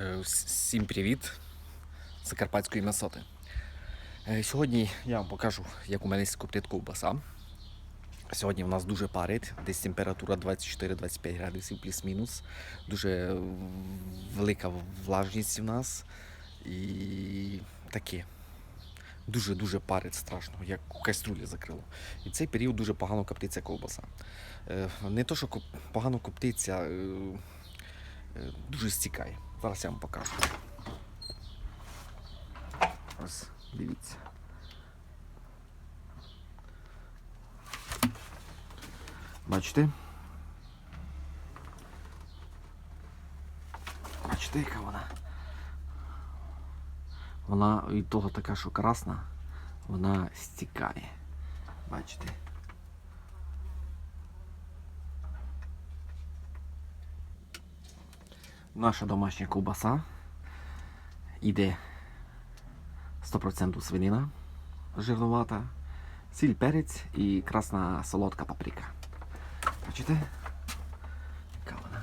Е, Всім привіт з Закарпатської Месоти. Е, Сьогодні я вам покажу, як у мене коптить ковбаса. Сьогодні в нас дуже парить, десь температура 24-25 градусів плюс-мінус. Дуже велика влажність у нас. І таке. Дуже-дуже парить страшно, як у каструлі закрило. І цей період дуже погано коптиться ковбаса. Е, Не то, що погано коптиться, дуже стікає. Зараз я вам покажу. Ось, дивіться. Бачите? Бачите, яка вона? Вона від того така, що красна, вона стікає. Бачите? Наша домашня ковбаса іде 100% свинина жирновата, сіль перець і красна солодка паприка. Бачите? Яка вона?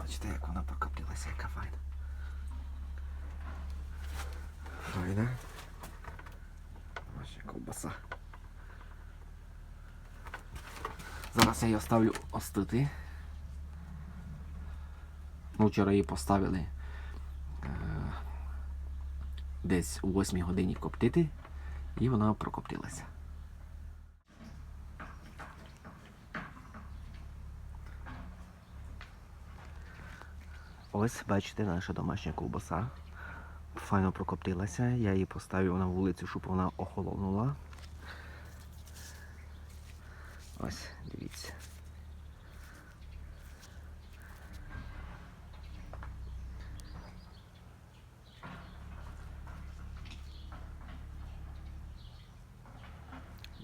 Бачите, як вона прокоптилася, яка файна. Файна. Ваша ковбаса. Зараз я її оставлю остити. Ну, вчора її поставили е, десь у 8 годині коптити, і вона прокоптилася. Ось, бачите, наша домашня ковбаса. Файно прокоптилася. Я її поставив на вулицю, щоб вона охолонула. Ось, дивіться.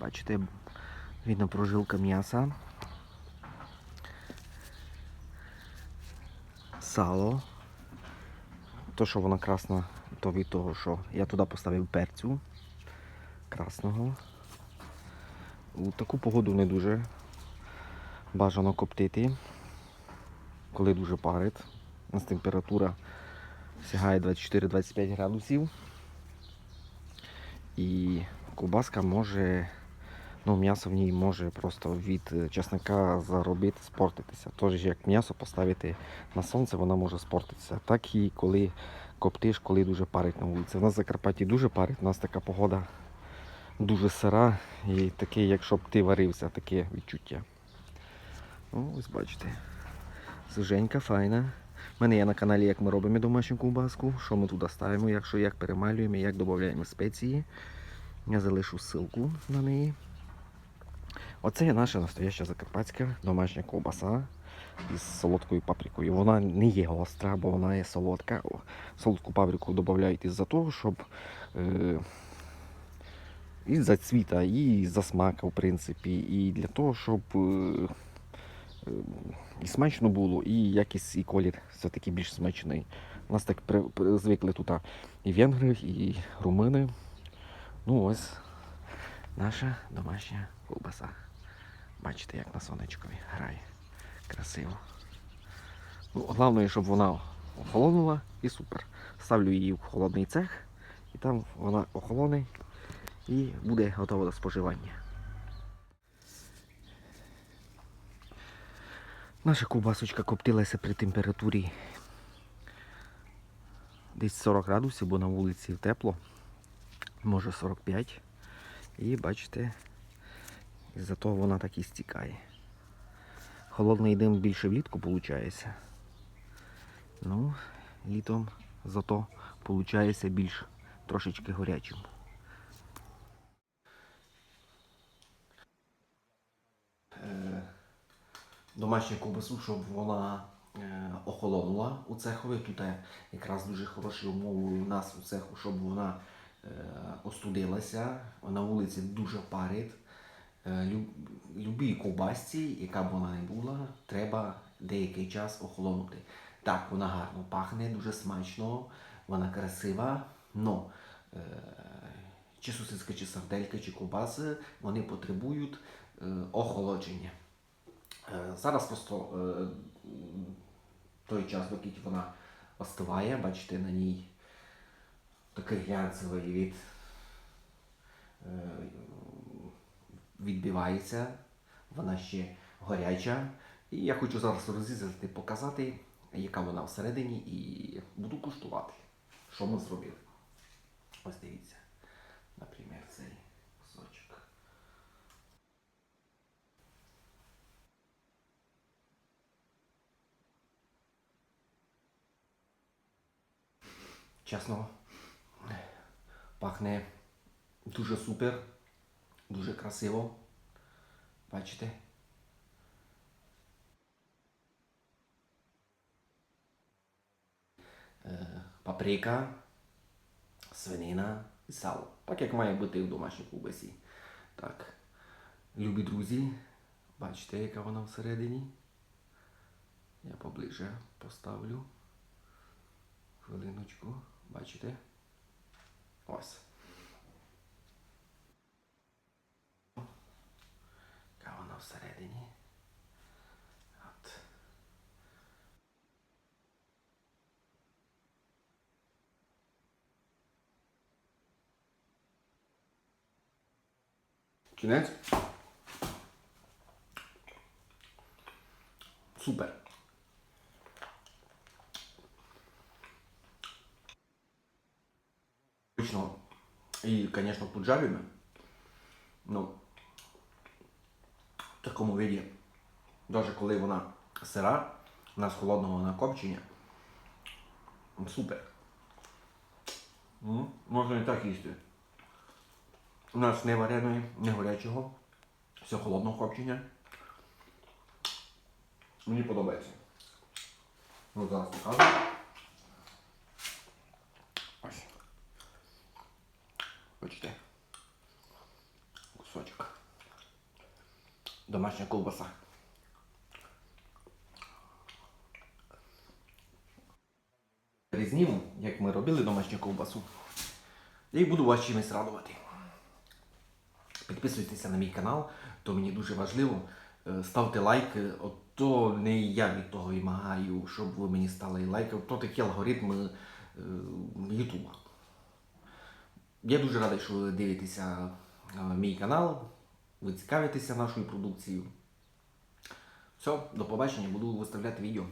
Бачите, видно прожилка м'яса. Сало. То, що вона красна, то від того, що я туди поставив перцю красного. У таку погоду не дуже бажано коптити, коли дуже парить. У нас температура сягає 24-25 градусів. І ковбаска може, ну м'ясо в ній може просто від чесника заробити, спортитися. Тож як м'ясо поставити на сонце, вона може спортитися. Так і коли коптиш, коли дуже парить на вулиці. У нас в Закарпатті дуже парить, у нас така погода дуже сира і таке, якщо б ти варився, таке відчуття. О, ось бачите. Свіженька, файна. У мене є на каналі, як ми робимо домашню ковбаску, що ми туди ставимо, якщо як перемалюємо, як додаємо спеції. Я залишу ссылку на неї. Оце є наша настояща закарпатська домашня ковбаса із солодкою паприкою. Вона не є гостра, бо вона є солодка. Солодку паприку додають із-за того, щоб е, із-за цвіта, і за смака, в принципі, і для того, щоб е, е, і смачно було, і якість, і колір все-таки більш смачний. У нас так при, при- звикли тут і венгри, і румини. Ну ось наша домашня ковбаса. Бачите, як на сонечкові грає. Красиво. Ну, головне, щоб вона охолонула і супер. Ставлю її в холодний цех, і там вона охолоне і буде готова до споживання. Наша ковбасочка коптилася при температурі десь 40 градусів, бо на вулиці тепло, може 45. І бачите, із-за того вона так і стікає. Холодний дим більше влітку виходить. Ну, літом зато виходить більш трошечки горячим. домашню ковбасу, щоб вона е, охолонула у цехові. Тут е, якраз дуже хороші умови у нас у цеху, щоб вона е, остудилася. На вулиці дуже парить. Е, люб- любій ковбасці, яка б вона не була, треба деякий час охолонути. Так, вона гарно пахне, дуже смачно, вона красива, але чи сосиска, чи сарделька, чи ковбаси, вони потребують е, охолодження. Е, зараз просто е, той час, доки вона остиває, бачите, на ній такий глянцевий від е, відбивається, вона ще горяча. І я хочу зараз розрізати, показати, яка вона всередині, і буду куштувати, що ми зробили. Ось дивіться, наприклад, цей кусочок. Чесно, пахне дуже супер, дуже красиво. Бачите? Е, Паприка, свинина і сало. Так як має бути в домашній ковбасі. Так. Любі друзі, бачите, яка вона всередині. Я поближе поставлю. Хвилиночку. Бачите? Ось. Яка вона всередині. От. Кінець. Супер. І, звісно, поджарюємо. Ну, в такому виді, навіть коли вона сира, вона з холодного накопчення. Супер. М, Можна і так їсти. У нас не вареної, не горячого. Все холодного копчення. Мені подобається. Ну, зараз покажу. Ось. Бачите. Кусочок. Домашня ковбаса. Різніму, як ми робили домашню ковбасу. І буду вас чимось радувати. Підписуйтеся на мій канал, то мені дуже важливо. Е, Ставте лайки, от то не я від того вимагаю, щоб ви мені стали лайки, то такі алгоритми е, Ютуба. Я дуже радий, що ви дивитеся е, мій канал, ви цікавитеся нашою продукцією. Все, до побачення, буду виставляти відео.